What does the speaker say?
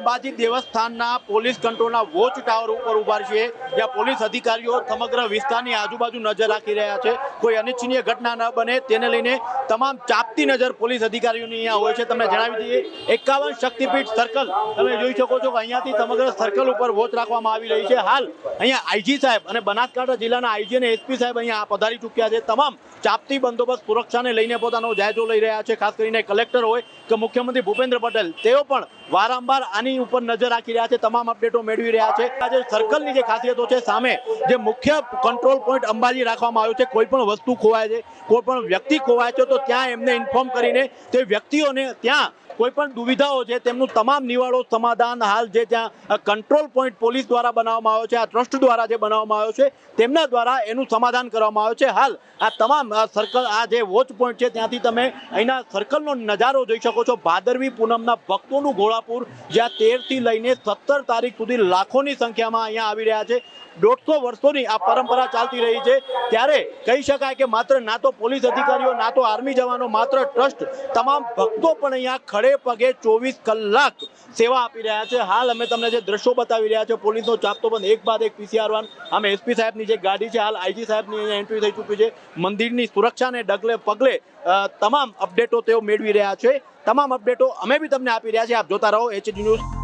અંબાજી દેવસ્થાનના પોલીસ કંટ્રોલના watch tower ઉપર ઊભા છે. જ્યાં પોલીસ અધિકારીઓ સમગ્ર વિસ્તારની આજુબાજુ નજર રાખી રહ્યા છે. કોઈ અનિચ્છનીય ઘટના ન બને તેને લઈને તમામ ચાપતી નજર પોલીસ અધિકારીઓની અહીંયા હોય છે. તમને જણાવી દઈએ, એકાવન શક્તિપીઠ સર્કલ, તમે જોઈ શકો છો કે અહીંયાથી સમગ્ર સર્કલ ઉપર વોચ રાખવામાં આવી રહી છે. હાલ અહીંયા આઈજી સાહેબ અને બનાસકાંઠા જિલ્લાના આઈજી અને એસપી સાહેબ અહીંયા પધારી ચૂક્યા છે. તમામ ચાપતી બંદોબસ્ત સુરક્ષાને લઈને પોતાનો જાયજો લઈ રહ્યા છે. ખાસ કરીને કલેક્ટર હોય કે મુખ્યમંત્રી ભૂપેન્દ્ર પટેલ, તેઓ પણ વારંવાર આની ઉપર નજર રાખી રહ્યા છે, તમામ અપડેટો મેળવી રહ્યા છે. આજે સર્કલની જે ખાસિયતો છે, સામે જે મુખ્ય કંટ્રોલ પોઈન્ટ અંબાજી રાખવામાં આવ્યો છે, કોઈ પણ વસ્તુ ખોવાય છે, કોઈ પણ વ્યક્તિ ખોવાય છે, તો ત્યાં એમને ઇન્ફોર્મ કરીને તે વ્યક્તિઓને ત્યાં કોઈ પણ દુવિધાઓ છે, તેમનું તમામ નિવાડો સમાધાન હાલ જે ત્યાં કંટ્રોલ પોઈન્ટ પોલીસ દ્વારા બનાવવામાં આવ્યો છે, આ ટ્રસ્ટ દ્વારા જે બનાવવામાં આવ્યો છે, તેમના દ્વારા એનું સમાધાન કરવામાં આવ્યું છે. હાલ આ તમામ સર્કલ આ જે વોચ પોઈન્ટ છે, ત્યાંથી તમે અહીંના સર્કલનો નજારો જોઈ શકો છો. ભાદરવી પૂનમના ભક્તોનું ઘોડાપુર, જ્યાં તેરથી લઈને સત્તર તારીખ સુધી લાખોની સંખ્યામાં અહીંયા આવી રહ્યા છે. દોઢસો વર્ષોની આ પરંપરા ચાલતી રહી છે. ત્યારે કહી શકાય કે માત્ર ના તો પોલીસ અધિકારીઓ, ના તો આર્મી જવાનો, માત્ર ટ્રસ્ટ, તમામ ભક્તો પણ અહીંયા ખડે પગે ચોવીસ કલાક સેવા આપી રહ્યા છે. હાલ અમે તમને જે દ્રશ્યો બતાવી રહ્યા છે પોલીસનો ચાપતો બંધ. એક બાદ એક પીસીઆર વાન, આમે એસપી સાહેબની જે ગાડી છે, હાલ આઈજી સાહેબની અહીંયા એન્ટ્રી થઈ ચૂકી છે. મંદિરની સુરક્ષાને ડગલે પગલે તમામ અપડેટો તેઓ મેળવી રહ્યા છે. તમામ અપડેટો અમે બી તમને આપી રહ્યા છીએ. આપ જોતા રહો એચડી ન્યૂઝ.